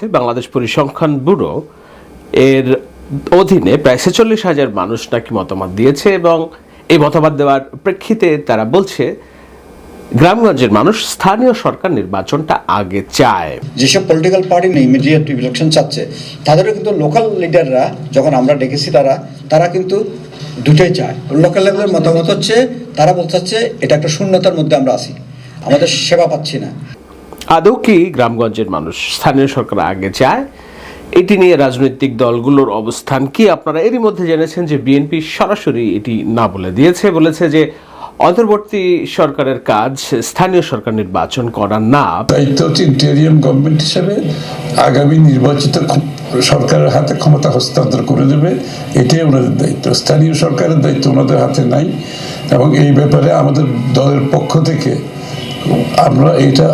হয়েছে বাংলাদেশ পরিসংখ্যান ব্যুরো। এর অধীনে প্রায় ছেচল্লিশ হাজার মানুষ নাকি মতামত দিয়েছে এবং এই মতামত দেওয়ার প্রেক্ষিতে তারা বলছে, গ্রামগঞ্জের মানুষ স্থানীয় সরকার নির্বাচনটা আগে চায়। যেসব পলিটিক্যাল পার্টি নেই ইমিডিয়েট ইলেকশন চাচ্ছে, তাদেরও কিন্তু লোকাল লিডাররা যখন আমরা ডেকেছি তারা তারা কিন্তু দুটোই চায়। লোকাল লেভেলের মতামত হচ্ছে, তারা বলতে চাচ্ছে, এটা একটা শূন্যতার মধ্যে আমরা আছি। আমাদের সেবা পাচ্ছি না। আদৌ কি গ্রামগঞ্জের মানুষ স্থানীয় সরকার আগে চায়? এটি নিয়ে রাজনৈতিক দলগুলোর অবস্থান কি? আপনারা এরই মধ্যে জেনেছেন যে বিএনপি সরাসরি এটি না বলে দিয়েছে। বলেছে যে অন্তর্বর্তী সরকারের কাজ স্থানীয় সরকার নির্বাচন করা না। দায়িত্ব হচ্ছে ইন্টেরিয়াম গভর্নমেন্ট হিসেবে আগামী নির্বাচিত সরকারের হাতে ক্ষমতা হস্তান্তর করে দেবে। এটাই ওনাদের দায়িত্ব। স্থানীয় সরকারের দায়িত্ব ওনাদের হাতে নাই। এবং এই ব্যাপারে আমাদের দলের পক্ষ থেকে আমরা এটা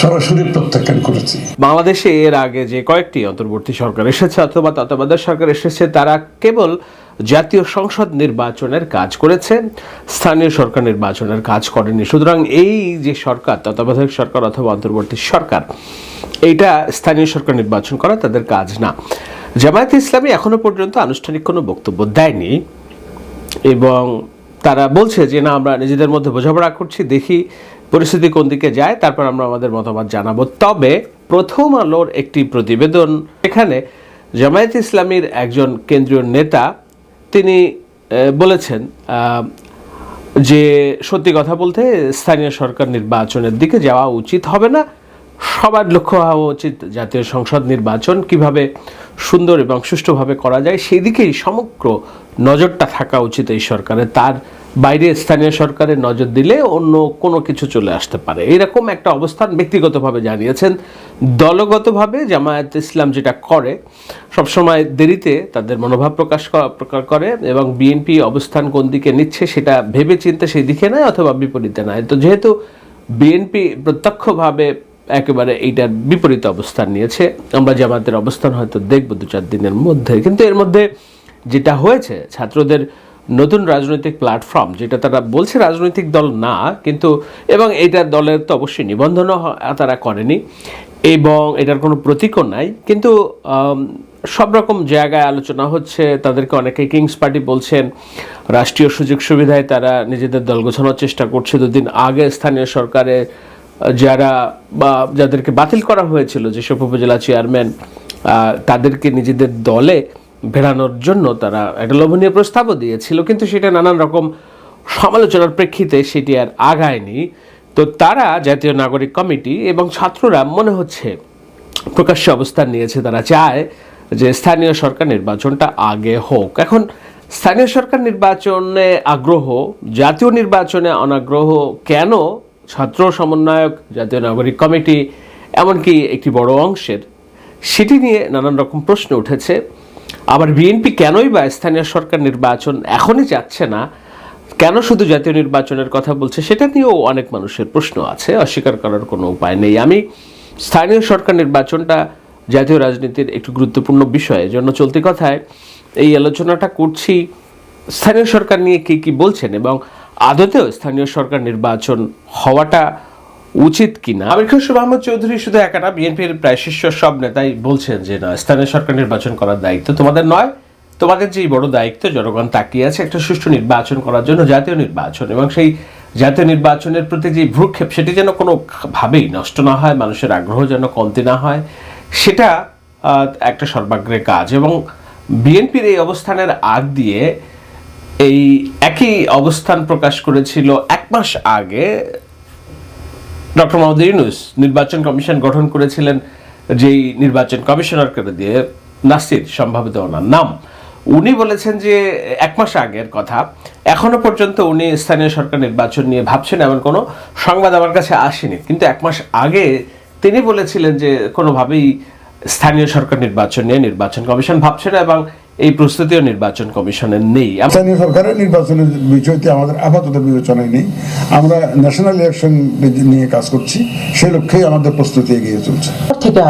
সরাসরি প্রত্যাখ্যান করেছি। বাংলাদেশে এর আগে যে কয়েকটি অন্তর্বর্তী সরকার এসেছে অথবা তত্ত্বাবধায়ক সরকার এসেছে, তারা কেবল জাতীয় সংসদ নির্বাচনের কাজ করেছে, স্থানীয় সরকার নির্বাচনের কাজ করেনি। সুতরাং এই যে সরকার, তত্ত্বাবধায়ক সরকার অথবা অন্তর্বর্তী সরকার, এইটা স্থানীয় সরকার নির্বাচন করা তাদের কাজ না। জামায়াত ইসলামী এখনও পর্যন্ত আনুষ্ঠানিক কোনো বক্তব্য দেয়নি এবং তারা বলছে যে, না, আমরা নিজেদের মধ্যে বোঝাপড়া করছি, দেখি পরিস্থিতি কোন দিকে যায়, তারপর আমরা আমাদের মতামত জানাব। তবে প্রথম আলোর একটি প্রতিবেদন, এখানে জামায়াত ইসলামীর একজন কেন্দ্রীয় নেতা, তিনি বলেছেন যে সত্যি কথা বলতে স্থানীয় সরকার নির্বাচনের দিকে যাওয়া উচিত হবে না। সবার লক্ষ্য হওয়া উচিত জাতীয় সংসদ নির্বাচন। কীভাবে সুন্দর এবং সুষ্ঠুভাবে করা যায় সেই দিকেই সমগ্র নজরটা থাকা উচিত এই সরকারের। তার বাইরে স্থানীয় সরকারের নজর দিলে অন্য কোনো কিছু চলে আসতে পারে। এরকম একটা অবস্থান ব্যক্তিগতভাবে জানিয়েছেন। দলগতভাবে জামায়াত ইসলাম যেটা করে, সবসময় দেরিতে তাদের মনোভাব প্রকাশ প্রকাশ করে এবং বিএনপি অবস্থান কোন দিকে নিচ্ছে সেটা ভেবে চিন্তে সেই দিকে নেয় অথবা বিপরীতে নেয়। তো যেহেতু বিএনপি প্রত্যক্ষভাবে একেবারে এইটার বিপরীত অবস্থান নিয়েছে। আমরা জামাতের অবস্থান হয়তো দেখব দু চার দিনের মধ্যে। কিন্তু এর মধ্যে যেটা হয়েছে, ছাত্রদের নতুন রাজনৈতিক প্ল্যাটফর্ম যেটা তারা বলছে রাজনৈতিক দল না, কিন্তু এবং এটা দলের তো অবশ্যই নিবন্ধনও তারা করেনি এবং এটার কোনো প্রতীকও নাই। কিন্তু সব রকম জায়গায় আলোচনা হচ্ছে, তাদেরকে অনেকে কিংস পার্টি বলছেন, রাষ্ট্রীয় সুযোগ সুবিধায় তারা নিজেদের দল গোছানোর চেষ্টা করছে। দুদিন আগে স্থানীয় সরকারে যারা বা যাদেরকে বাতিল করা হয়েছিল, যেসব উপজেলা চেয়ারম্যান তাদেরকে নিজেদের দলে ভেড়ানোর জন্য তারা একটা লোভনীয় প্রস্তাবও দিয়েছিল, কিন্তু সেটা নানান রকম সমালোচনার প্রেক্ষিতে সেটি আর আগায়নি। তো তারা জাতীয় নাগরিক কমিটি এবং ছাত্ররা মনে হচ্ছে প্রকাশ্য অবস্থান নিয়েছে, তারা চায় যে স্থানীয় সরকার নির্বাচনটা আগে হোক। এখন স্থানীয় সরকার নির্বাচনে আগ্রহ, জাতীয় নির্বাচনে অনাগ্রহ কেন ছাত্র সমন্বয়ক, জাতীয় নাগরিক কমিটি, এমনকি একটি বড় অংশের। সেটি নিয়ে নানান রকম প্রশ্ন উঠেছে। আবার বিএনপি কেনই বা স্থানীয় সরকার নির্বাচন এখনই যাচ্ছে না? কেন শুধু জাতীয় নির্বাচনের কথা বলছে? সেটা নিয়েও অনেক মানুষের প্রশ্ন আছে, অস্বীকার করার কোনো উপায় নেই। আমি স্থানীয় সরকার নির্বাচনটা জাতীয় রাজনীতির একটু গুরুত্বপূর্ণ বিষয় জন্য চলতি কথায় এই আলোচনাটা করছি। স্থানীয় সরকার নিয়ে কে, কি বলছেন এবং আদতেও স্থানীয় সরকার নির্বাচন হওয়াটা উচিত কিনা? আমির খসরু মাহমুদ চৌধুরী শুধু একাটা, বিএনপির প্রায় শীর্ষ সব নেতাই বলছেন যে না, স্থানীয় সরকার নির্বাচন করার দায়িত্ব তোমাদের নয়, তোমাদের যেই বড় দায়িত্ব, জনগণ তাকিয়ে আছে একটা সুষ্ঠু নির্বাচন করার জন্য, জাতীয় নির্বাচন। এবং সেই জাতীয় নির্বাচনের প্রতি যে ভ্রুক্ষেপ, সেটি যেন কোনোভাবেই নষ্ট না হয়, মানুষের আগ্রহ যেন কমতি না হয়, সেটা একটা সর্বাগ্রে কাজ। এবং বিএনপির এই অবস্থানের আগ দিয়ে এই একই অবস্থান প্রকাশ করেছিল এক মাস আগে ডক্টর মোহাম্মদ ইউনুস। নির্বাচন কমিশন গঠন করেছিলেন, যেই নির্বাচন কমিশনারকে দিয়ে নাসির সম্ভাবিত ওনার নাম। উনি বলেছেন যে এক মাস আগের কথা, এখনও পর্যন্ত উনি স্থানীয় সরকার নির্বাচন নিয়ে ভাবছেন এমন কোনো সংবাদ আমার কাছে আসেনি। কিন্তু এক মাস আগে তিনি বলেছিলেন যে কোনোভাবেই স্থানীয় সরকার নির্বাচন নিয়ে নির্বাচন কমিশন ভাবছে না এবং এই প্রস্তুতিও নির্বাচন কমিশনের নেই। স্থানীয় সরকারের নির্বাচনের বিষয়টি আমাদের আপাতত বিবেচনায় নেই। আমরা ন্যাশনাল ইলেকশন নিয়ে কাজ করছি। সেই লক্ষ্যেই আমাদের প্রস্তুতি এগিয়ে চলছে। থেকে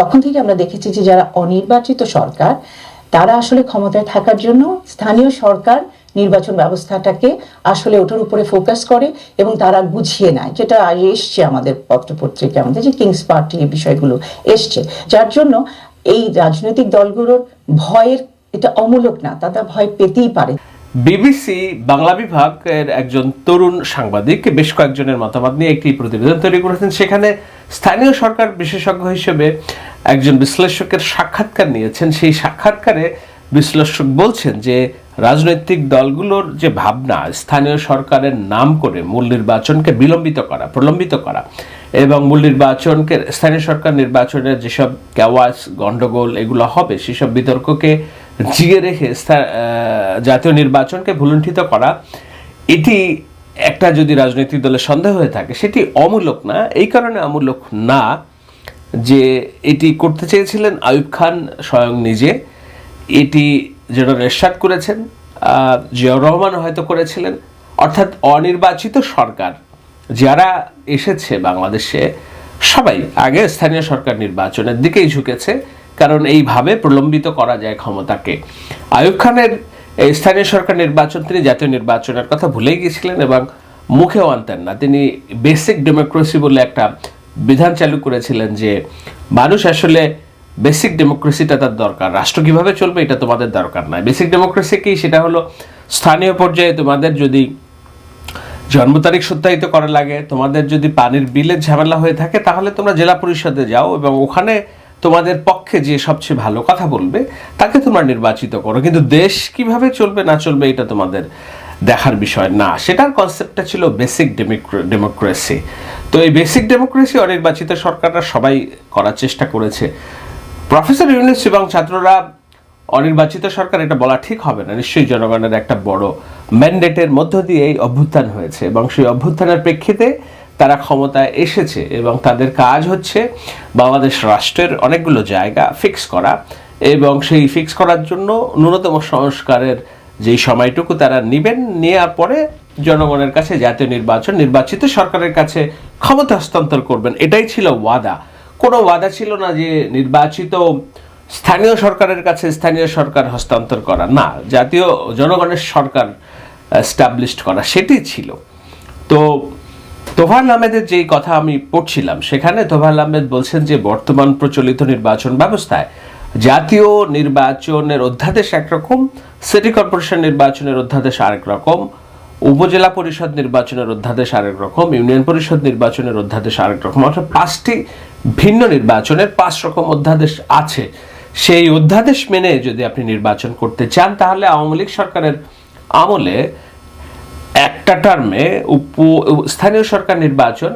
তখন থেকে আমরা দেখেছি যে যারা অনির্বাচিত সরকার তারা আসলে ক্ষমতায় থাকার জন্য স্থানীয় সরকার নির্বাচন ব্যবস্থাটাকে আসলে ওটার উপরে ফোকাস করে এবং তারা গুছিয়ে নেয় যেটা এসছে আমাদের পত্রপত্রিকা আমাদের যে কিংস পার্টি এই বিষয়গুলো এসছে। যার জন্য এই রাজনৈতিক দলগুলোর ভয়ের এটা অমূলক না, তারা ভয় পেতেই পারে। বিবিসি বাংলা বিভাগের একজন তরুণ সাংবাদিক, বেশ কয়েকজনের মতামত নিয়ে একটি প্রতিবেদন তৈরি করেছেন। সেখানে স্থানীয় সরকার বিশেষজ্ঞ হিসেবে একজন বিশ্লেষকের সাক্ষাৎকার নিয়েছেন। সেই সাক্ষাৎকারে বিশ্লেষক বলছেন যে, রাজনৈতিক দলগুলোর যে ভাবনা, স্থানীয় সরকারের নাম করে মূল নির্বাচনকে বিলম্বিত করা, প্রলম্বিত করা এবং মূল নির্বাচনকে, স্থানীয় সরকার নির্বাচনের যেসব ক্যাওয়াস গন্ডগোল এগুলো হবে, সেসব বিতর্ককে জিয়ে রেখে জাতীয় নির্বাচনকে ভুলুণ্ঠিত করা, এটি একটা যদি রাজনৈতিক দলের সন্দেহ হয়ে থাকে, সেটি অমূলক না। এই কারণে অমূলক না যে এটি করতে চেয়েছিলেন আয়ুব খান স্বয়ং নিজে। এটি যেটা রেশাদ করেছেন জিয়াউর রহমান হয়তো করেছিলেন, অর্থাৎ অনির্বাচিত সরকার। যারা এসেছে বাংলাদেশে, সবাই আগে স্থানীয় সরকার নির্বাচনের দিকেই ঝুঁকেছে, কারণ এইভাবে প্রলম্বিত করা যায় ক্ষমতাকে। আয়ুব খানের স্থানীয় সরকার নির্বাচন, তিনি জাতীয় নির্বাচনের কথা ভুলেই গিয়েছিলেন এবং মুখেও আনতেন না। তিনি বেসিক ডেমোক্রেসি বলে একটা বিধান চালু করেছিলেন যে, মানুষ আসলে বেসিক ডেমোক্রেসিটা তার দরকার। রাষ্ট্র কীভাবে চলবে এটা তোমাদের দরকার নয়। বেসিক ডেমোক্রেসি কি সেটা হলো স্থানীয় পর্যায়ে তোমাদের যদি জন্ম তারিখ সত্যায়িত করা লাগে। তোমাদের যদি পানির বিলের ঝামেলা হয়ে থাকে, তাহলে তোমরা জেলা পরিষদে যাও এবং ওখানে তোমাদের পক্ষে যে সবচেয়ে ভালো কথা বলবে, তাকে তোমরা নির্বাচিত করো। কিন্তু দেশ কীভাবে চলবে, না চলবে, এটা তোমাদের দেখার বিষয় না। সেটার কনসেপ্টটা ছিল বেসিক ডেমোক্রেসি তো এই বেসিক ডেমোক্রেসি অনির্বাচিত সরকাররা সবাই করার চেষ্টা করেছে। প্রফেসর ইউনিস এবং ছাত্ররা অনির্বাচিত সরকার এটা বলা ঠিক হবে না। নিশ্চয়ই জনগণের একটা বড় ম্যান্ডেটের মধ্য দিয়ে এই অভ্যুত্থান হয়েছে এবং সেই অভ্যুত্থানের প্রেক্ষিতে তারা ক্ষমতায় এসেছে এবং তাদের কাজ হচ্ছে বাংলাদেশ রাষ্ট্রের অনেকগুলো জায়গা ফিক্স করা এবং সেই ফিক্স করার জন্য ন্যূনতম সংস্কারের যেই সময়টুকু তারা নেবেন নেওয়ার পরে জনগণের কাছে জাতীয় নির্বাচন, নির্বাচিত সরকারের কাছে ক্ষমতা হস্তান্তর করবেন। এটাই ছিল ওয়াদা। কোনো ওয়াদা ছিল না যে নির্বাচিত স্থানীয় সরকারের কাছে স্থানীয় সরকার হস্তান্তর করা না, জাতীয় জনগণের সরকার স্টাবলিশড করা, সেটি ছিল। তো তোফাল আহমেদের যেই কথা আমি পড়ছিলাম, সেখানে তোফাল আহমেদ বলছেন যে বর্তমান প্রচলিত নির্বাচন ব্যবস্থায় জাতীয় নির্বাচনের অধ্যাদেশ একরকম সিটি কর্পোরেশন নির্বাচনের অধ্যাদেশ আরেক রকম, উপজেলা পরিষদ নির্বাচনের অধ্যাদেশ আরেক রকম ইউনিয়ন পরিষদ নির্বাচনের অধ্যাদেশ আরেক রকম, অর্থাৎ পাঁচটি ভিন্ন নির্বাচনের পাঁচ রকম অধ্যাদেশ আছে। সেই অধ্যাদেশ মেনে যদি আপনি নির্বাচন করতে চান, তাহলে আওয়ামী লীগ সরকারের আমলে একটা টার্মে উপ স্থানীয় সরকার নির্বাচন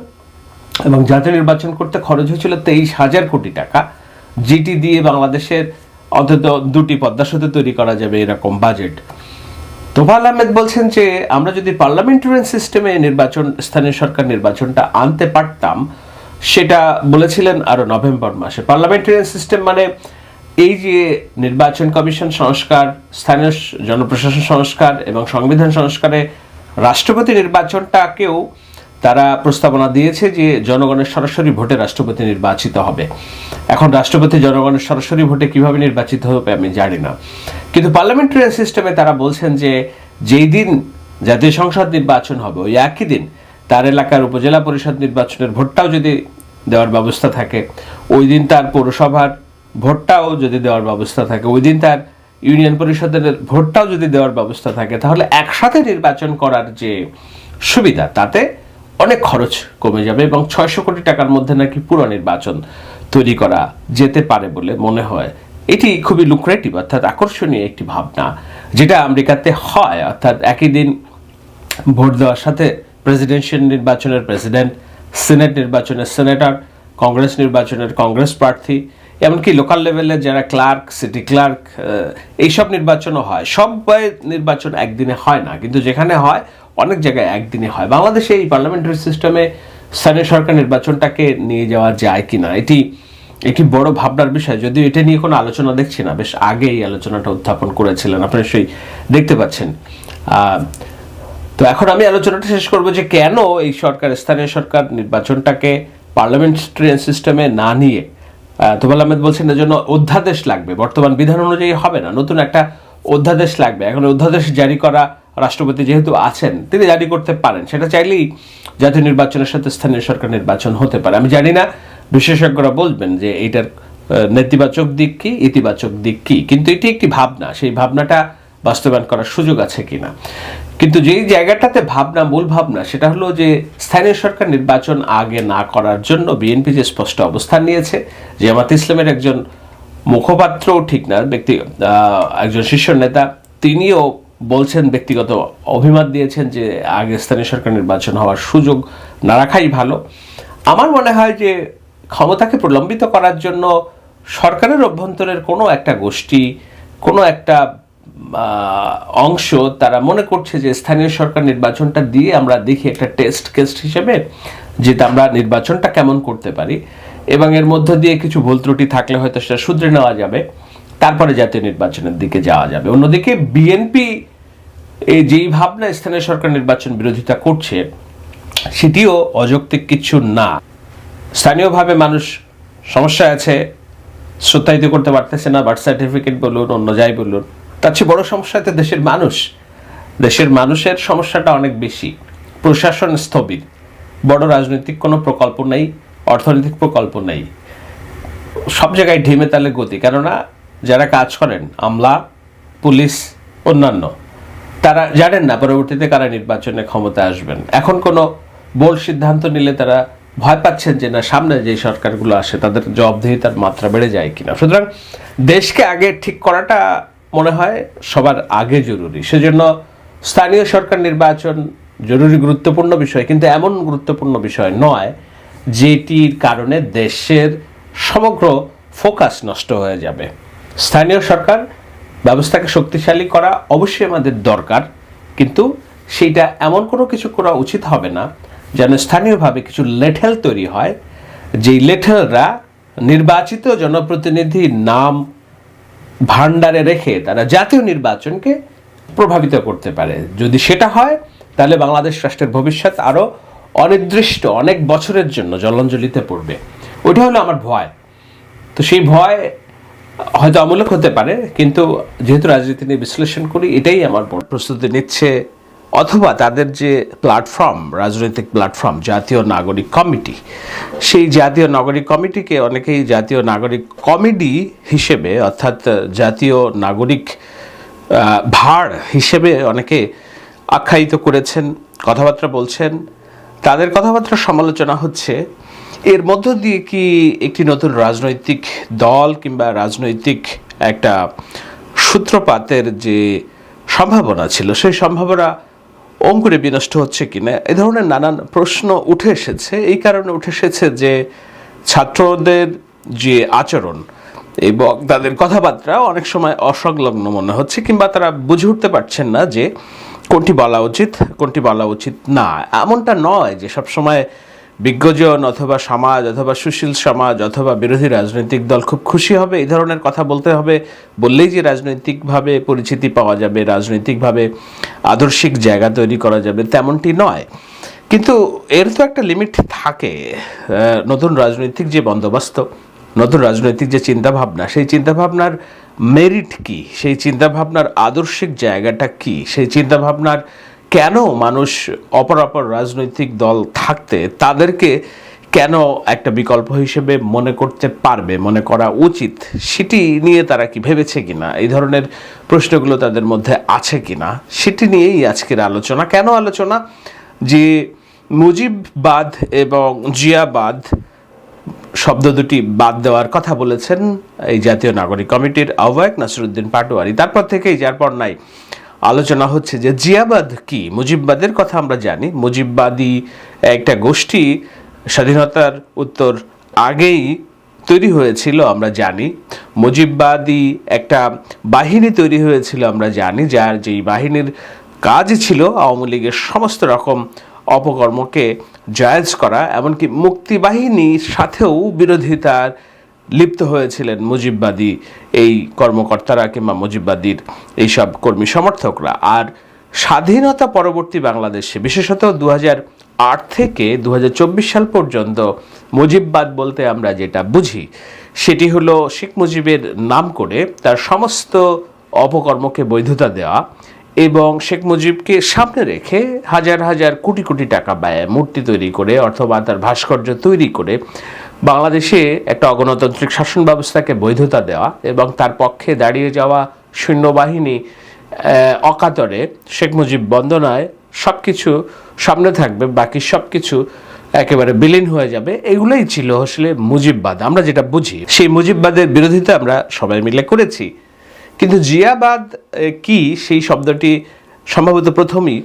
এবং জাতীয় নির্বাচন করতে খরচ হয়েছিল তেইশ হাজার কোটি টাকা। যেটি দিয়ে বাংলাদেশের অন্তত দুটি পদ্মা সেতু তৈরি করা যাবে এরকম বাজেট তোফাল আহমেদ বলছেন যে, আমরা যদি পার্লামেন্টারিয়ান সিস্টেমে নির্বাচন, স্থানীয় সরকার নির্বাচনটা আনতে পারতাম, সেটা বলেছিলেন আরও নভেম্বর মাসে। পার্লামেন্টারিয়ান সিস্টেম মানে এই যে নির্বাচন কমিশন সংস্কার, স্থানীয় জনপ্রশাসন সংস্কার এবং সংবিধান সংস্কারে রাষ্ট্রপতি নির্বাচনটাকেও তারা প্রস্তাবনা দিয়েছে যে জনগণের সরাসরি ভোটে রাষ্ট্রপতি নির্বাচিত হবে। এখন রাষ্ট্রপতি জনগণের সরাসরি ভোটে কীভাবে নির্বাচিত হবে আমি জানি না। কিন্তু পার্লামেন্টারিয়ান সিস্টেমে তারা বলছেন যে যেই দিন জাতীয় সংসদ নির্বাচন হবে, ওই একই দিন তার এলাকার উপজেলা পরিষদ নির্বাচনের ভোটটাও যদি দেওয়ার ব্যবস্থা থাকে, ওই দিন তার পৌরসভার ভোটটাও যদি দেওয়ার ব্যবস্থা থাকে ওই দিন তার ইউনিয়ন পরিষদের ভোটটাও যদি দেওয়ার ব্যবস্থা থাকে, তাহলে একসাথে নির্বাচন করার যে সুবিধা, তাতে অনেক খরচ কমে যাবে এবং ছয়শো কোটি টাকার মধ্যে নাকি পুরো নির্বাচন তৈরি করা যেতে পারে বলে মনে হয়। এটি খুবই লুক্রেটিভ অর্থাৎ আকর্ষণীয় একটি ভাবনা, যেটা আমেরিকাতে হয়। অর্থাৎ একই দিন ভোট দেওয়ার সাথে প্রেসিডেন্সিয়াল নির্বাচনের প্রেসিডেন্ট সিনেট নির্বাচনের সেনেটর কংগ্রেস নির্বাচনের কংগ্রেস প্রার্থী এমনকি লোকাল লেভেলের যারা ক্লার্ক সিটি ক্লার্ক এইসব নির্বাচনও হয়। সব নির্বাচন একদিনে হয় না, কিন্তু যেখানে হয়, অনেক জায়গায় একদিনে হয়। বাংলাদেশে এই পার্লামেন্টারি সিস্টেমে স্থানীয় সরকার নির্বাচনটাকে নিয়ে যাওয়া যায় কি না এটি একটি বড় ভাবনার বিষয়। যদিও এটা নিয়ে কোনো আলোচনা দেখছি না, বেশ আগে এই আলোচনাটা উত্থাপন করেছিলেন, আপনারা সেই দেখতে পাচ্ছেন। তো এখন আমি আলোচনাটা শেষ করব যে কেন এই সরকার, স্থানীয় সরকার নির্বাচনটাকে পার্লামেন্টারিয়ান সিস্টেমে না নিয়ে তোফাল আহমেদ বলছেন এর জন্য অধ্যাদেশ লাগবে। বর্তমান বিধান অনুযায়ী হবে না, নতুন একটা অধ্যাদেশ লাগবে। এখন অধ্যাদেশ জারি করা রাষ্ট্রপতি যেহেতু আছেন, তিনি জারি করতে পারেন। সেটা চাইলেই জাতীয় নির্বাচনের সাথে স্থানীয় সরকার নির্বাচন হতে পারে। আমি জানি না, বিশেষজ্ঞরা বলবেন যে এইটার নেতিবাচক দিক কি, ইতিবাচক দিক কি, কিন্তু এটি একটি ভাবনা। সেই ভাবনাটা বাস্তবায়ন করার সুযোগ আছে কিনা। কিন্তু যেই জায়গাটাতে ভাবনা, মূল ভাবনা, সেটা হলো যে স্থানীয় সরকার নির্বাচন আগে না করার জন্য বিএনপি যে স্পষ্ট অবস্থান নিয়েছে, জামাত ইসলামের একজন মুখপাত্র ঠিক না, ব্যক্তি একজন শীর্ষ নেতা, তিনিও বলছেন, ব্যক্তিগত অভিমত দিয়েছেন যে আগে স্থানীয় সরকার নির্বাচন হওয়ার সুযোগ না রাখাই ভালো। আমার মনে হয় যে ক্ষমতাকে প্রলম্বিত করার জন্য সরকারের অভ্যন্তরের কোনো একটা গোষ্ঠী, কোনো একটা অংশ তারা মনে করছে যে স্থানীয় সরকার নির্বাচনটা দিয়ে আমরা দেখি একটা টেস্ট কেস্ট হিসেবে যে আমরা নির্বাচনটা কেমন করতে পারি। এবং এর মধ্য দিয়ে কিছু ভুল ত্রুটি থাকলে হয়তো সেটা শুধরে নেওয়া যাবে। তারপরে জাতীয় নির্বাচনের দিকে যাওয়া যাবে। অন্যদিকে বিএনপি এই যেই ভাবনা স্থানীয় সরকার নির্বাচন বিরোধিতা করছে, সেটিও অযৌক্তিক কিছু না। স্থানীয়ভাবে মানুষ সমস্যা আছে, সত্যায়িত করতে পারতেছে না বার্থ সার্টিফিকেট বলুন, অন্য যাই বলুন। তার চেয়ে বড় সমস্যা তো দেশের মানুষ। দেশের মানুষের সমস্যাটা অনেক বেশি। প্রশাসন স্থবির। বড় রাজনৈতিক কোনো প্রকল্প নেই, অর্থনৈতিক প্রকল্প নেই। সব জায়গায় ঢিমে তালে গতি। কেননা যারা কাজ করেন, আমলা, পুলিশ, অন্যান্য, তারা জানেন না পরবর্তীতে কারা নির্বাচনে ক্ষমতা আসবেন। এখন কোনো বোল্ড সিদ্ধান্ত নিলে তারা ভয় পাচ্ছেন যে না, সামনে যে সরকারগুলো আসে, তাদের জবাবদিহিতার মাত্রা বেড়ে যায় কিনা। সুতরাং দেশকে আগে ঠিক করাটা মনে হয় সবার আগে জরুরি। সেজন্য স্থানীয় সরকার নির্বাচন জরুরি গুরুত্বপূর্ণ বিষয়, কিন্তু এমন গুরুত্বপূর্ণ বিষয় নয় যেটির কারণে দেশের সমগ্র ফোকাস নষ্ট হয়ে যাবে। স্থানীয় সরকার ব্যবস্থাকে শক্তিশালী করা অবশ্যই আমাদের দরকার, কিন্তু সেইটা এমন কোনো কিছু করা উচিত হবে না যেন স্থানীয়ভাবে কিছু লেঠেল তৈরি হয়। যেই লেঠেলরা নির্বাচিত জনপ্রতিনিধির নাম ভান্ডারে রেখে তারা জাতীয় নির্বাচনকে প্রভাবিত করতে পারে। যদি সেটা হয়, তাহলে বাংলাদেশ রাষ্ট্রের ভবিষ্যৎ আরও অনির্দিষ্ট অনেক বছরের জন্য জলাঞ্জলিতে পড়বে। ওইটা হলো আমার ভয়। তো সেই ভয় হয়তো অমূলক হতে পারে, কিন্তু যেহেতু রাজনীতি নিয়ে বিশ্লেষণ করি, এটাই আমার প্রস্তুতি নিচ্ছে অথবা তাদের যে প্ল্যাটফর্ম রাজনৈতিক প্ল্যাটফর্ম জাতীয় নাগরিক কমিটি, সেই জাতীয় নাগরিক কমিটিকে অনেকেই জাতীয় নাগরিক কমিটি হিসেবে, অর্থাৎ জাতীয় নাগরিক ভার হিসেবে অনেকে আখ্যায়িত করেছেন, কথাবার্তা বলছেন। তাদের কথাবার্তার সমালোচনা হচ্ছে, এর মধ্য দিয়ে কি একটি নতুন রাজনৈতিক দল কিংবা রাজনৈতিক একটা সূত্রপাতের যে সম্ভাবনা ছিল, সেই সম্ভাবনা অঙ্কুরে বিনষ্ট হচ্ছে কিনা, এ ধরনের নানান প্রশ্ন উঠে এসেছে। এই কারণে উঠে এসেছে যে ছাত্রদের যে আচরণ এবং তাদের কথাবার্তা অনেক সময় অসংলগ্ন মনে হচ্ছে, কিংবা তারা বুঝে উঠতে পারছেন না যে কোনটি বলা উচিত, কোনটি বলা উচিত না। এমনটা নয় যে সবসময় বিজ্ঞজন অথবা সমাজ অথবা সুশীল সমাজ অথবা বিরোধী রাজনৈতিক দল খুব খুশি হবে, এই ধরনের কথা বলতে হবে। বললেই যে রাজনৈতিকভাবে পরিচিতি পাওয়া যাবে, রাজনৈতিকভাবে আদর্শিক জায়গা তৈরি করা যাবে, তেমনটি নয়। কিন্তু এর তো একটা লিমিট থাকে নতুন রাজনৈতিক যে বন্দোবস্ত, নতুন রাজনৈতিক যে চিন্তাভাবনা, সেই চিন্তাভাবনার মেরিট কি? সেই চিন্তাভাবনার আদর্শিক জায়গাটা কি? সেই চিন্তাভাবনার কেন মানুষ অপর অপর রাজনৈতিক দল থাকতে তাদেরকে কেন একটা বিকল্প হিসেবে মনে করতে পারবে, মনে করা উচিত? সেটি নিয়ে তারা কি ভেবেছে কিনা? এই ধরনের প্রশ্নগুলো তাদের মধ্যে আছে কিনা? সেটি নিয়েই আজকের আলোচনা। কেন আলোচনা? যে মুজিববাদ এবং জিয়াবাদ শব্দ দুটি বাদ দেওয়ার কথা বলেছেন এই জাতীয় নাগরিক কমিটির আহ্বায়ক নাসিরুদ্দিন পাটোয়ারি। তারপর থেকেই, যার পর নাই আলোচনা হচ্ছে যে জিয়াবাদ কি? মুজিববাদের কথা আমরা জানি। মুজিববাদী একটা গোষ্ঠী স্বাধীনতার উত্তর আগেই তৈরি হয়েছিল, আমরা জানি। মুজিববাদী একটা বাহিনী তৈরি হয়েছিল, আমরা জানি, যার যেই বাহিনীর কাজ ছিল আওয়ামী লীগের সমস্ত রকম অপকর্মকে জায়েজ করা, এমনকি মুক্তিবাহিনীর সাথেও বিরোধিতার লিপ্ত হয়েছিলেন মুজিববাদী এই কর্মকর্তারা কিংবা মুজিববাদীর এইসব কর্মী সমর্থকরা। আর স্বাধীনতা পরবর্তী বাংলাদেশে, বিশেষত দু আট থেকে দু হাজার চব্বিশ সাল পর্যন্ত মুজিববাদ বলতে আমরা যেটা বুঝি, সেটি হলো শেখ মুজিবের নাম করে তার সমস্ত অপকর্মকে বৈধতা দেওয়া এবং শেখ মুজিবকে সামনে রেখে হাজার হাজার কোটি কোটি টাকা ব্যয় মূর্তি তৈরি করে অথবা তার ভাস্কর্য তৈরি করে বাংলাদেশে একটা অগণতান্ত্রিক শাসন ব্যবস্থাকে বৈধতা দেওয়া এবং তার পক্ষে দাঁড়িয়ে যাওয়া সৈন্যবাহিনী অকাতরে শেখ মুজিব বন্দনায় সব কিছু সামনে থাকবে, বাকি সব কিছু একেবারে বিলীন হয়ে যাবে। এগুলোই ছিল আসলে মুজিববাদ। আমরা যেটা বুঝি, সেই মুজিববাদের বিরোধিতা আমরা সবাই মিলে করেছি। কিন্তু জিয়াবাদ কি? সেই শব্দটি সম্ভবত প্রথমেই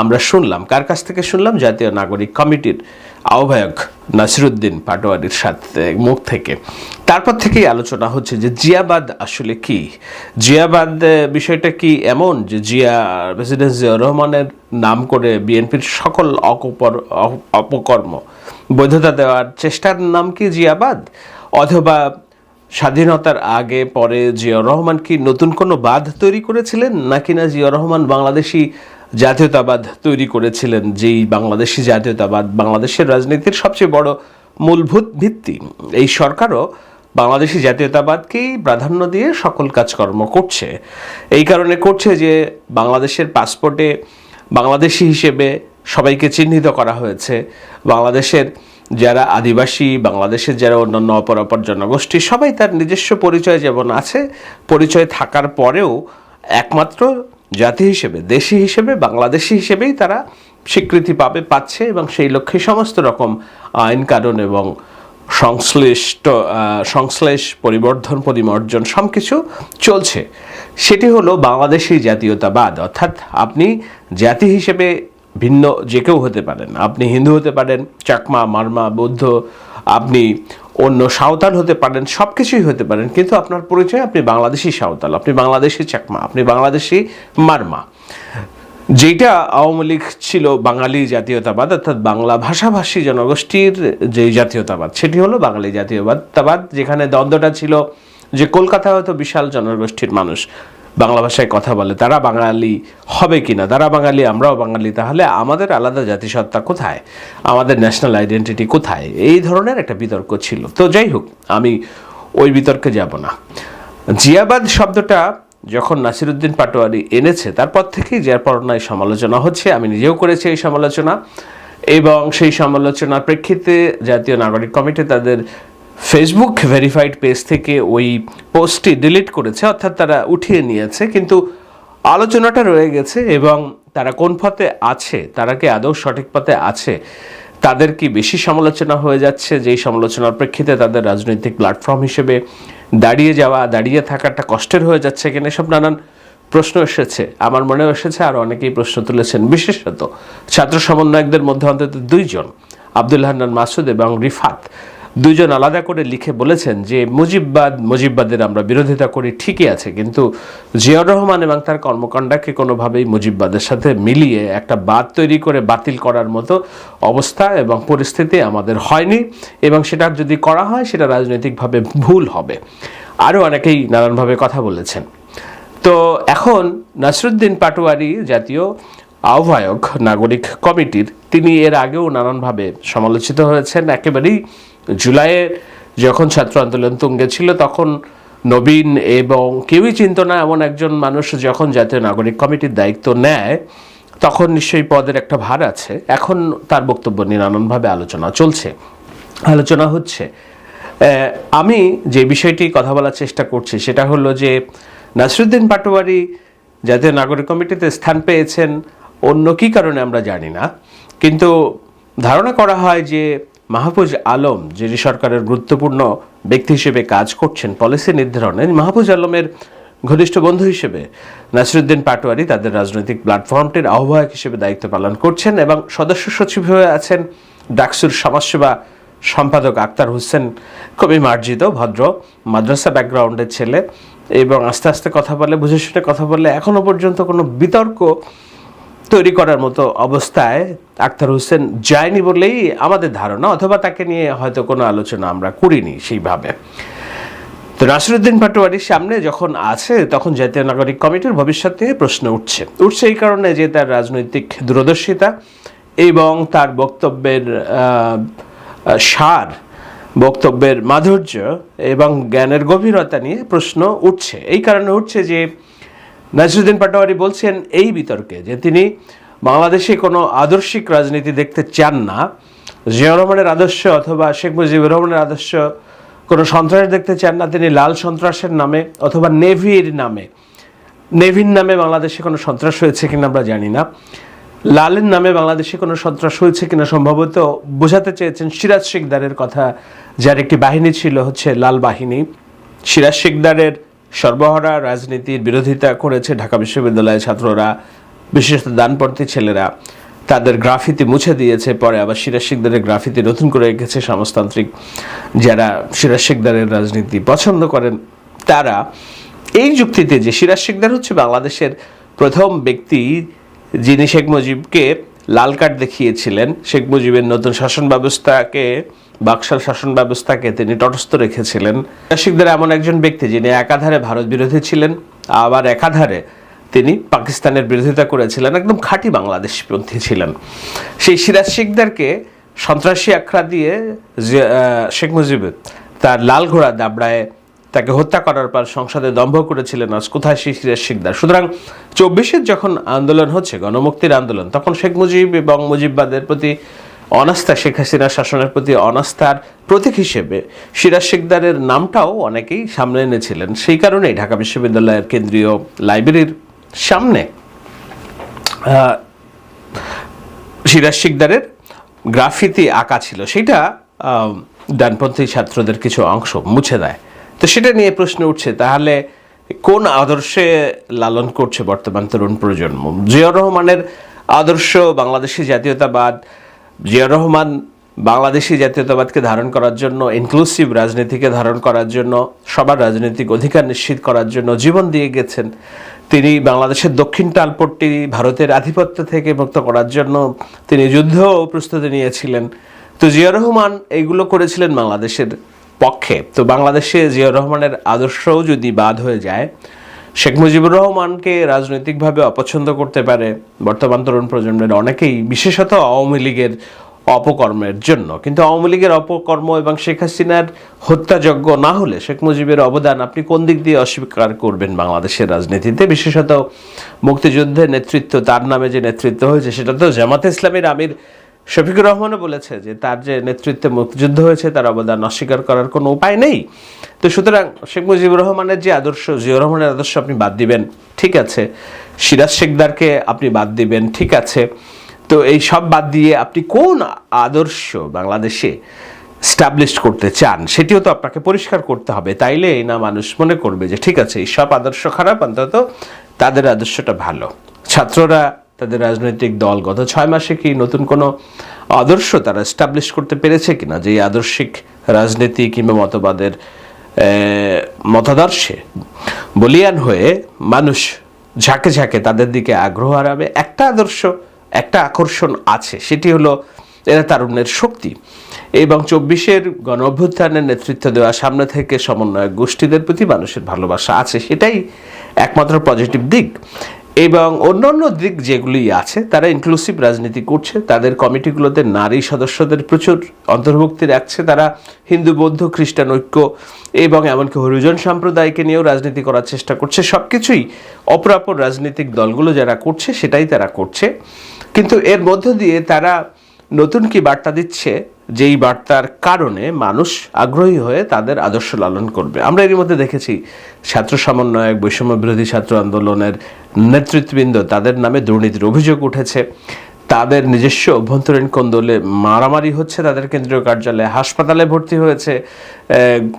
আমরা শুনলাম। কার কাছ থেকে শুনলাম? জাতীয় নাগরিক কমিটির আহ্বায়ক নাসিরুদ্দিন পাটোয়ারির সাথে, মুখ থেকে। তারপর থেকেই আলোচনা হচ্ছে যে জিয়াবাদ আসলে কি? জিয়াবাদ বিষয়টা কি এমন যে জিয়া প্রেসিডেন্ট জিয়াউর রহমানের নাম করে বিএনপির সকল অকপর অপকর্ম বৈধতা দেওয়ার চেষ্টার নাম কি জিয়াবাদ? অথবা স্বাধীনতার আগে, পরে জিয়াউর রহমান কি নতুন কোনো বাঁধ তৈরি করেছিলেন? নাকি না জিয়াউর রহমান বাংলাদেশি জাতীয়তাবাদ তৈরি করেছিলেন, যেই বাংলাদেশি জাতীয়তাবাদ বাংলাদেশের রাজনীতির সবচেয়ে বড় মূলভূত ভিত্তি। এই সরকারও বাংলাদেশি জাতীয়তাবাদকেই প্রাধান্য দিয়ে সকল কাজকর্ম করছে। এই কারণে করছে যে বাংলাদেশের পাসপোর্টে বাংলাদেশি হিসেবে সবাইকে চিহ্নিত করা হয়েছে। বাংলাদেশের যারা আদিবাসী, বাংলাদেশের যারা অন্যান্য অপরাপর জনগোষ্ঠী, সবাই তার নিজস্ব পরিচয় যেমন আছে, পরিচয় থাকার পরেও একমাত্র জাতি হিসেবে, দেশি হিসেবে, বাংলাদেশি হিসেবেই তারা স্বীকৃতি পাবে, পাচ্ছে এবং সেই লক্ষ্যে সমস্ত রকম আইন কানুন এবং সংশ্লিষ্ট সংশ্লেষ, পরিবর্ধন, পরিমার্জন সব কিছু চলছে। সেটি হলো বাংলাদেশি জাতীয়তাবাদ। অর্থাৎ আপনি জাতি হিসেবে ভিন্ন যে কেউ হতে পারেন। আপনি হিন্দু হতে পারেন, চাকমা, মারমা, বৌদ্ধ আপনি অন্য সাঁওতাল হতে পারেন সব কিছুই হতে পারেন, কিন্তু আপনার পরিচয় আপনি বাংলাদেশি সাঁওতাল, আপনি বাংলাদেশি চাকমা, আপনি বাংলাদেশি মারমা। যেটা আওয়ামী লীগ ছিল বাঙালি জাতীয়তাবাদ, অর্থাৎ বাংলা ভাষাভাষী জনগোষ্ঠীর যে জাতীয়তাবাদ, সেটি হলো বাঙালি জাতীয়তাবাদ, যেখানে দ্বন্দ্বটা ছিল যে কলকাতায় হয়তো বিশাল জনগোষ্ঠীর মানুষ। বাংলা ভাষায় কথা বলে, তারা বাঙালি হবে কিনা? তারা বাঙালি, আমরাও বাঙালি, তাহলে আমাদের আলাদা জাতিসত্তা কোথায়? আমাদের ন্যাশনাল আইডেন্টিটি কোথায়? এই ধরনের একটা বিতর্ক ছিল। তো যাই হোক, আমি ওই বিতর্কে যাব না। জিয়াবাদ শব্দটা যখন নাসিরুদ্দিন পাটোয়ারি এনেছে, তারপর থেকেই জিয়ার পরনায় সমালোচনা হচ্ছে, আমি নিজেও করেছি এই সমালোচনা। এবং সেই সমালোচনার প্রেক্ষিতে জাতীয় নাগরিক কমিটি তাদের ফেসবুক ভেরিফাইড পেজ থেকে ওই পোস্টটি ডিলিট করেছে, অর্থাৎ তারা উঠিয়ে নিয়েছে। কিন্তু আলোচনাটা রয়ে গেছে এবং তারা কোন পথে আছে, তারা কি আদৌ সঠিক পথে আছে? তাদের কি বেশি সমালোচনা হয়ে যাচ্ছে? যেই সমালোচনার প্রেক্ষিতে তাদের রাজনৈতিক প্ল্যাটফর্ম হিসেবে দাঁড়িয়ে যাওয়া, দাঁড়িয়ে থাকাটা কষ্টের হয়ে যাচ্ছে কিনা সব নানান প্রশ্ন এসেছে। আমার মনে এসেছে, আর অনেকেই প্রশ্ন তুলেছেন। বিশেষত ছাত্র সমন্বয়কদের মধ্যে অন্তত দুইজন, আব্দুল হান্নান মাসুদ এবং রিফাত। দুইজন আলাদা করে লিখে বলেছেন যে মুজিববাদ, মুজিববাদের আমরা বিরোধিতা করি, ঠিকই আছে। কিন্তু জিয়াউর রহমান এবং তার কর্মকাণ্ডকে কোনোভাবেই মুজিববাদের সাথে মিলিয়ে একটা বাদ তৈরি করে বাতিল করার মতো অবস্থা এবং পরিস্থিতি আমাদের হয়নি এবং সেটা যদি করা হয়, সেটা রাজনৈতিকভাবে ভুল হবে। আরও অনেকেই নানানভাবে কথা বলেছেন। তো এখন নাসরুদ্দিন পাটোয়ারি জাতীয় আহ্বায়ক, নাগরিক কমিটির, তিনি এর আগেও নানানভাবে সমালোচিত হয়েছেন। একেবারেই জুলাইয়ের যখন ছাত্র আন্দোলন তুঙ্গে ছিল তখন নবীন এবং কেউই চিন্ত না এমন একজন মানুষ যখন জাতীয় নাগরিক কমিটির দায়িত্ব নেয়, তখন নিশ্চয়ই পদের একটা ভার আছে। এখন তার বক্তব্য নিয়ে নানানভাবে আলোচনা চলছে। আলোচনা হচ্ছে আমি যে বিষয়টি কথা বলার চেষ্টা করছি, সেটা হলো যে নাসরুদ্দিন পাটোয়ারি জাতীয় নাগরিক কমিটিতে স্থান পেয়েছেন, অন্য কী কারণে আমরা জানি না। কিন্তু ধারণা করা হয় যে মাহফুজ আলম, যিনি সরকারের গুরুত্বপূর্ণ ব্যক্তি হিসেবে কাজ করছেন, পলিসি নির্ধারণে মাহফুজ আলমের ঘনিষ্ঠ বন্ধু হিসেবে নাসিরুদ্দিন পাটোয়ারি তাদের রাজনৈতিক প্ল্যাটফর্মটির আহ্বায়ক হিসেবে দায়িত্ব পালন করছেন এবং সদস্য সচিব হয়ে আছেন ডাকসুর সমাজসেবা সম্পাদক আক্তার হোসেন খুবই মার্জিত, ভদ্র মাদ্রাসা ব্যাকগ্রাউন্ডের ছেলে এবং আস্তে আস্তে কথা বলে, বুঝে শুনে কথা বললে এখনও পর্যন্ত কোনো বিতর্ক তৈরি করার মতো অবস্থায় আক্তার হোসেন যায়নি বলেই আমাদের ধারণা, অথবা তাকে নিয়ে হয়তো কোনো আলোচনা আমরা করিনি সেইভাবে। তো নাসিরুদ্দিন পাটোয়ারির সামনে যখন আছে, তখন জাতীয় নাগরিক কমিটির ভবিষ্যৎ নিয়ে প্রশ্ন উঠছে। উঠছে এই কারণে যে তার রাজনৈতিক দূরদর্শিতা এবং তার বক্তব্যের সার, বক্তব্যের মাধুর্য এবং জ্ঞানের গভীরতা নিয়ে প্রশ্ন উঠছে। এই কারণে উঠছে যে নাসিরুদ্দিন পাটোয়ারি বলছেন, এই বিতর্কে যে তিনি বাংলাদেশে কোনো আদর্শিক রাজনীতি দেখতে চান না জিয়া রহমানের আদর্শ অথবা শেখ মুজিবুর রহমানের আদর্শ কোনো সন্ত্রাস দেখতে চান না, তিনি লাল সন্ত্রাসের নামে অথবা নেভির নামে নেভির নামে বাংলাদেশে কোনো সন্ত্রাস হয়েছে কিনা আমরা জানি না। লালের নামে বাংলাদেশে কোনো সন্ত্রাস হয়েছে কিনা সম্ভবত বোঝাতে চেয়েছেন সিরাজ শিকদারের কথা, যার একটি বাহিনী ছিল হচ্ছে লাল বাহিনী। সিরাজ শিকদারের সর্বহারা রাজনীতির বিরোধিতা করেছে ঢাকা বিশ্ববিদ্যালয়ের ছাত্ররা, বিশেষত দানপন্থী ছেলেরা। তাদের গ্রাফিতি মুছে দিয়েছে, পরে আবার সিরাজ শিকদারের গ্রাফিতি নতুন করে রেখেছে সমাজতান্ত্রিক। যারা সিরাজ শিকদারের রাজনীতি পছন্দ করেন, তারা এই যুক্তিতে যে সিরাজ শিকদার হচ্ছে বাংলাদেশের প্রথম ব্যক্তি, যিনি শেখ মুজিবকে লাল কার্ড দেখিয়েছিলেন শেখ মুজিবের নতুন শাসন ব্যবস্থাকে, বাকশাল শাসন ব্যবস্থাকে তিনি তটস্থ রেখেছিলেন। শিকদার এমন একজন ব্যক্তি যিনি একাধারে ভারত বিরোধী ছিলেন, আবার একাধারে তিনি পাকিস্তানের বিরোধিতা করেছিলেন, একদম খাঁটি বাংলাদেশপন্থী ছিলেন। সেই সিরাজ শিকদারকে সন্ত্রাসী আখ্যা দিয়ে শেখ মুজিব তার লাল ঘোড়া দাবড়ায় তাকে হত্যা করার পর সংসদে দম্ভ করেছিলেন আজ কোথায় সিরাজ শিকদার। সুতরাং চব্বিশের যখন আন্দোলন হচ্ছে, গণমুক্তির আন্দোলন, তখন শেখ মুজিব এবং মুজিববাদের প্রতি অনাস্থা, শেখ হাসিনার শাসনের প্রতি অনাস্থার প্রতীক হিসেবে সিরাজ শিকদারের নামটাও অনেকেই সামনে এনেছিলেন। সেই কারণেই ঢাকা বিশ্ববিদ্যালয়ের কেন্দ্রীয় লাইব্রেরির সামনে সিরাজ শিকদারের গ্রাফিতি আঁকা ছিল। সেটা ডানপন্থী ছাত্রদের কিছু অংশ মুছে দেয়। তো সেটা নিয়ে প্রশ্ন উঠছে, তাহলে কোন আদর্শে লালন করছে বর্তমান তরুণ প্রজন্ম? জিয়া রহমানের আদর্শ বাংলাদেশি জাতীয়তাবাদ জিয়া রহমান বাংলাদেশি জাতীয়তাবাদকে ধারণ করার জন্য ইনক্লুসিভ রাজনীতিকে ধারণ করার জন্য, সবার রাজনৈতিক অধিকার নিশ্চিত করার জন্য জীবন দিয়ে গেছেন, তিনি বাংলাদেশের দক্ষিণ টালপট্টি ভারতের আধিপত্য থেকে মুক্ত করার জন্য তিনি যুদ্ধ প্রস্তুতি নিয়েছিলেন। তো জিয়া রহমান এইগুলো করেছিলেন বাংলাদেশের পক্ষে। তো বাংলাদেশে জিয়া রহমানের আদর্শও যদি বাদ হয়ে যায়, শেখ মুজিবুর রহমানকে রাজনৈতিকভাবে অপছন্দ করতে পারে বর্তমান তরুণ প্রজন্মের অনেকেই, বিশেষত আওয়ামী লীগের অপকর্মের জন্য। কিন্তু আওয়ামী লীগের অপকর্ম এবং শেখ হাসিনার হত্যাযজ্ঞ না হলে শেখ মুজিবের অবদান আপনি কোন দিক দিয়ে অস্বীকার করবেন বাংলাদেশের রাজনীতিতে? বিশেষত মুক্তিযুদ্ধের নেতৃত্ব, তার নামে যে নেতৃত্ব হয়েছে, সেটা তো জামাতে ইসলামের আমির শফিকুর রহমানও বলেছে যে তার যে নেতৃত্বে মুক্তিযুদ্ধ হয়েছে, তার অবদান অস্বীকার করার কোনো উপায় নেই। তো সুতরাং শেখ মুজিবুর রহমানের যে আদর্শ, জিয়াউর রহমানের আদর্শ আপনি বাদ দিবেন, ঠিক আছে। সিরাজ শেখদারকে আপনি বাদ দিবেন, ঠিক আছে। তো এই সব বাদ দিয়ে আপনি কোন আদর্শ বাংলাদেশে স্টাবলিশ করতে চান, সেটিও তো আপনাকে পরিষ্কার করতে হবে। তাইলে এই না মানুষ মনে করবে যে, ঠিক আছে, এই সব আদর্শ খারাপ, অন্তত তাদের আদর্শটা ভালো। ছাত্ররা তাদের রাজনৈতিক দল গত ছয় মাসে কি নতুন কোনো আদর্শ তারা স্টাবলিশ করতে পেরেছে কিনা? যে আদর্শিক রাজনীতি কিংবা মতবাদের মতাদর্শে বলিয়ান হয়ে মানুষ ঝাঁকে ঝাঁকে তাদের দিকে আগ্রহ হারাবে? একটা আদর্শ, একটা আকর্ষণ আছে, সেটি হলো এরা তারুণ্যের শক্তি। এবং চব্বিশের গণ অভ্যুত্থানের নেতৃত্ব দেওয়া সামনে থেকে সমন্বয়ক গোষ্ঠীদের প্রতি মানুষের ভালোবাসা আছে, সেটাই একমাত্র পজিটিভ দিক। এবং অন্যান্য দিক যেগুলি আছে, তারা ইনক্লুসিভ রাজনীতি করছে। তাদের কমিটিগুলোতে নারী সদস্যদের প্রচুর অন্তর্ভুক্তি রাখছে। তারা হিন্দু, বৌদ্ধ, খ্রিস্টান, ঐক্য এবং এমনকি হরিজন সম্প্রদায়কে নিয়েও রাজনীতি করার চেষ্টা করছে। সব কিছুই অপরাপর রাজনৈতিক দলগুলো যারা করছে, সেটাই তারা করছে। কিন্তু এর মধ্য দিয়ে তারা নতুন কি বার্তা দিচ্ছে যেই বার্তার কারণে মানুষ আগ্রহী হয়ে তাদের আদর্শ লালন করবে। আমরা এর মধ্যে দেখেছি, ছাত্র সমন্বয়ক, বৈষম্য বিরোধী ছাত্র আন্দোলনের নেতৃত্ববৃন্দ তাদের নামে দুর্নীতির অভিযোগ উঠেছে। তাদের নিজস্ব অভ্যন্তরীণ কোন্দলে মারামারি হচ্ছে, তাদের কেন্দ্রীয় কার্যালয়ে হাসপাতালে ভর্তি হয়েছে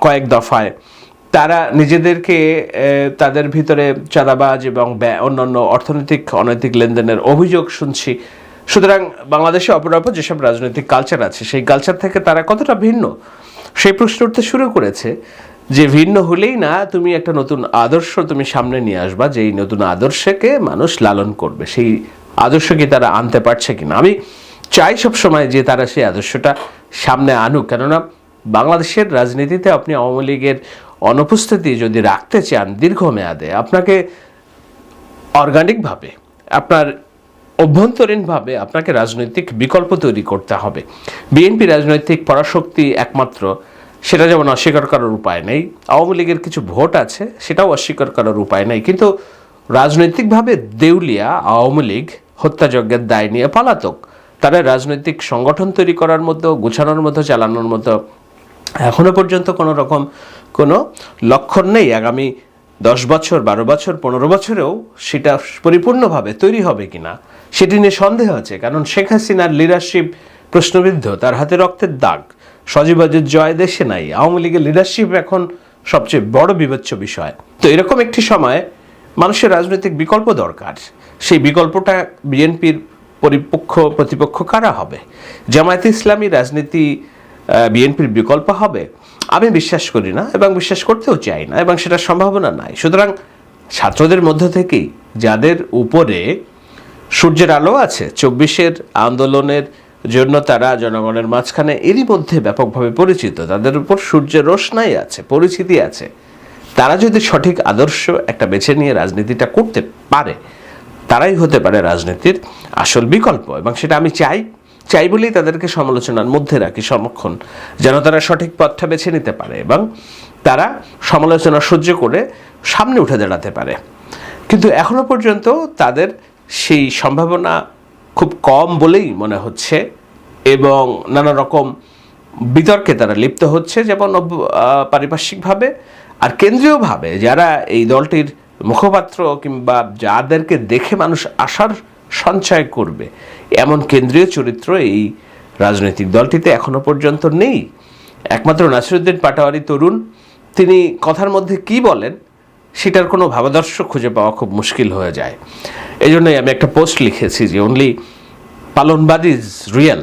কয়েক দফায়। তারা নিজেদেরকে তাদের ভিতরে চাঁদাবাজ এবং অন্যান্য অর্থনৈতিক, অনৈতিক লেনদেনের অভিযোগ শুনছি। সুতরাং বাংলাদেশে অপরাপর যেসব রাজনৈতিক কালচার আছে, সেই কালচার থেকে তারা কতটা ভিন্ন? সেই প্রশ্ন উঠতে শুরু করেছে যে ভিন্ন হলেই না তুমি একটা নতুন আদর্শ তুমি সামনে নিয়ে আসবা, যেই নতুন আদর্শকে মানুষ লালন করবে। সেই আদর্শ কি তারা আনতে পারছে কিনা? আমি চাই সব সময় যে তারা সেই আদর্শটা সামনে আনুক। কেননা বাংলাদেশের রাজনীতিতে আপনি আওয়ামী লীগের অনুপস্থিতি যদি রাখতে চান দীর্ঘমেয়াদে, আপনাকে অর্গানিকভাবে আপনার অভ্যন্তরীণভাবে আপনাকে রাজনৈতিক বিকল্প তৈরি করতে হবে। বিএনপি রাজনৈতিক পরাশক্তি একমাত্র, সেটা যেমন অস্বীকার করার উপায় নেই, আওয়ামী লীগের কিছু ভোট আছে, সেটাও অস্বীকার করার উপায় নেই। কিন্তু রাজনৈতিকভাবে দেউলিয়া, আওয়ামী লীগ, হত্যাযজ্ঞের দায় নিয়ে পালাতক। তারা রাজনৈতিক সংগঠন তৈরি করার মতো, গুছানোর মতো, চালানোর মতো এখনও পর্যন্ত কোনো রকম কোনো লক্ষণ নেই। আগামী দশ বছর, বারো বছর, পনেরো বছরেও সেটা পরিপূর্ণভাবে তৈরি হবে কিনা, সেটি নিয়ে সন্দেহ আছে, কারণ শেখ হাসিনার লিডারশিপ প্রশ্নবিদ্ধ, তার হাতে রক্তের দাগ। সজীবাজের জয় দেশে নাই, আওয়ামী লীগের লিডারশিপ এখন সবচেয়ে বড় বিবেচ্য বিষয়। তো এরকম একটি সময় মানুষের রাজনৈতিক বিকল্প দরকার, সেই বিকল্পটা বিএনপির পরিপক্ষ প্রতিপক্ষ কারা হবে? জামায়াতে ইসলামী রাজনীতি বিএনপির বিকল্প হবে? আমি বিশ্বাস করি না এবং বিশ্বাস করতেও চাই না এবং সেটা সম্ভাবনা নাই। সুতরাং ছাত্রদের মধ্য থেকেই যাদের উপরে সূর্যের আলো আছে, চব্বিশের আন্দোলনের জন্য তারা জনগণের মাঝখানে এরই মধ্যে ব্যাপকভাবে পরিচিত, তাদের উপর সূর্যের রোশনাই আছে, পরিচিতি আছে, তারা যদি সঠিক আদর্শ একটা বেছে নিয়ে রাজনীতিটা করতে পারে, তারাই হতে পারে রাজনীতির আসল বিকল্প এবং সেটা আমি চাই চাই বলেই তাদেরকে সমালোচনার মধ্যে রাখি সমক্ষণ যেন তারা সঠিক পথটা বেছে নিতে পারে এবং তারা সমালোচনা সহ্য করে সামনে উঠে দাঁড়াতে পারে। কিন্তু এখনও পর্যন্ত তাদের সেই সম্ভাবনা খুব কম বলেই মনে হচ্ছে এবং নানা রকম বিতর্কে তারা লিপ্ত হচ্ছে যেমন পারিপার্শ্বিকভাবে আর কেন্দ্রীয়ভাবে যারা এই দলটির মুখপাত্র কিংবা যাদেরকে দেখে মানুষ আশার সঞ্চয় করবে কেন্দ্রীয় চরিত্র এই রাজনৈতিক দলটিতে এখনও পর্যন্ত নেই। একমাত্র নাসিরুদ্দিন পাটাওয়ারি তরুণ, তিনি কথার মধ্যে কি বলেন সেটার কোনো ভাবাদর্শ খুঁজে পাওয়া খুব মুশকিল হয়ে যায়। এই জন্যই আমি একটা পোস্ট লিখেছি যে অনলি পালনবাদ ইজ রিয়েল